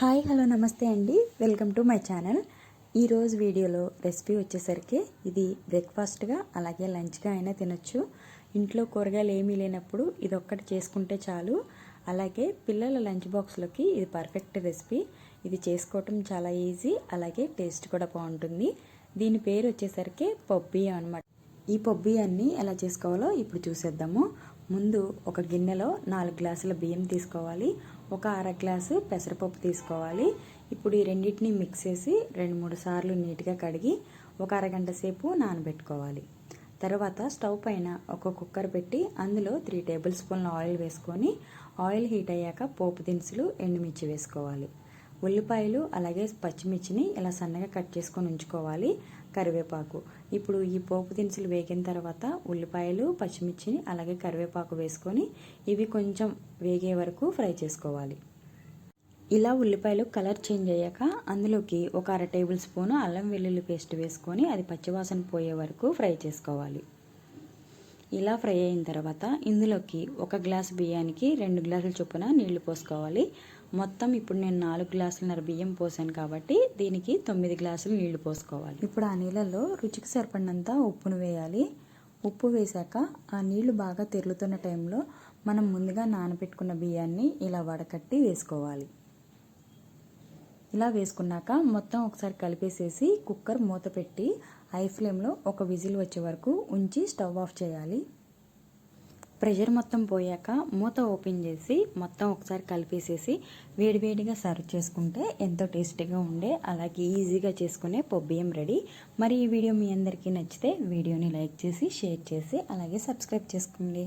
Hi hello నమస్తే అండి. Welcome to my channel. ఈరోజు వీడియోలో రెసిపీ వచ్చేసరికి ఇది బ్రేక్ఫాస్ట్గా అలాగే లంచ్గా అయినా తినొచ్చు. ఇంట్లో కూరగాయలు ఏమీ లేనప్పుడు ఇది ఒక్కటి చేసుకుంటే చాలు. అలాగే పిల్లల లంచ్ బాక్స్లోకి ఇది పర్ఫెక్ట్ రెసిపీ. ఇది చేసుకోవటం చాలా ఈజీ అలాగే టేస్ట్ కూడా బాగుంటుంది. దీని పేరు వచ్చేసరికి పబ్బియ్యం అనమాట ఈ పబ్బియాన్ని ఎలా చేసుకోవాలో ఇప్పుడు చూసేద్దాము. ముందు ఒక గిన్నెలో నాలుగు గ్లాసుల బియ్యం తీసుకోవాలి ఒక అర గ్లాసు పెసరపప్పు తీసుకోవాలి. ఇప్పుడు ఈ రెండింటిని మిక్స్ చేసి రెండు మూడు సార్లు నీట్గా కడిగి ఒక అరగంట సేపు నానబెట్టుకోవాలి. తర్వాత స్టవ్ పైన ఒక కుక్కర్ పెట్టి అందులో త్రీ టేబుల్ స్పూన్ల ఆయిల్ వేసుకొని ఆయిల్ హీట్ అయ్యాక పోపు దినుసులు ఎండుమిర్చి వేసుకోవాలి. ఉల్లిపాయలు అలాగే పచ్చిమిర్చిని ఇలా సన్నగా కట్ చేసుకొని ఉంచుకోవాలి కరివేపాకు. ఇప్పుడు ఈ పోపు దినుసులు వేగిన తర్వాత ఉల్లిపాయలు పచ్చిమిర్చిని అలాగే కరివేపాకు వేసుకొని ఇవి కొంచెం వేగే వరకు ఫ్రై చేసుకోవాలి. ఇలా ఉల్లిపాయలు కలర్ చేంజ్ అయ్యాక అందులోకి ఒక అర టేబుల్ స్పూన్ అల్లం వెల్లుల్లి పేస్ట్ వేసుకొని అది పచ్చివాసన పోయే వరకు ఫ్రై చేసుకోవాలి. ఇలా ఫ్రై అయిన తర్వాత ఇందులోకి ఒక గ్లాస్ బియ్యానికి రెండు గ్లాసుల చొప్పున నీళ్ళు పోసుకోవాలి. మొత్తం ఇప్పుడు నేను నాలుగు గ్లాసులన్నర బియ్యం పోసాను కాబట్టి దీనికి తొమ్మిది గ్లాసులు నీళ్ళు పోసుకోవాలి. ఇప్పుడు ఆ నీళ్ళలో రుచికి సరిపడినంత ఉప్పును వేయాలి. ఉప్పు వేశాక ఆ నీళ్ళు బాగా తెరులుతున్న టైంలో మనం ముందుగా నానబెట్టుకున్న బియ్యాన్ని ఇలా వడకట్టి వేసుకోవాలి. ఇలా వేసుకున్నాక మొత్తం ఒకసారి కలిపేసేసి కుక్కర్ మూత పెట్టి హై ఫ్లేమ్లో ఒక విజిల్ వచ్చే వరకు ఉంచి స్టవ్ ఆఫ్ చేయాలి. ప్రెషర్ మొత్తం పోయాక మూత ఓపెన్ చేసి మొత్తం ఒకసారి కలిపేసేసి వేడివేడిగా సర్వ్ చేసుకుంటే ఎంతో టేస్టీగా ఉండే అలాగే ఈజీగా చేసుకునే పొబ్బియం రెడీ. మరి ఈ వీడియో మీ అందరికీ నచ్చితే వీడియోని లైక్ చేసి షేర్ చేసి అలాగే సబ్స్క్రైబ్ చేసుకోండి.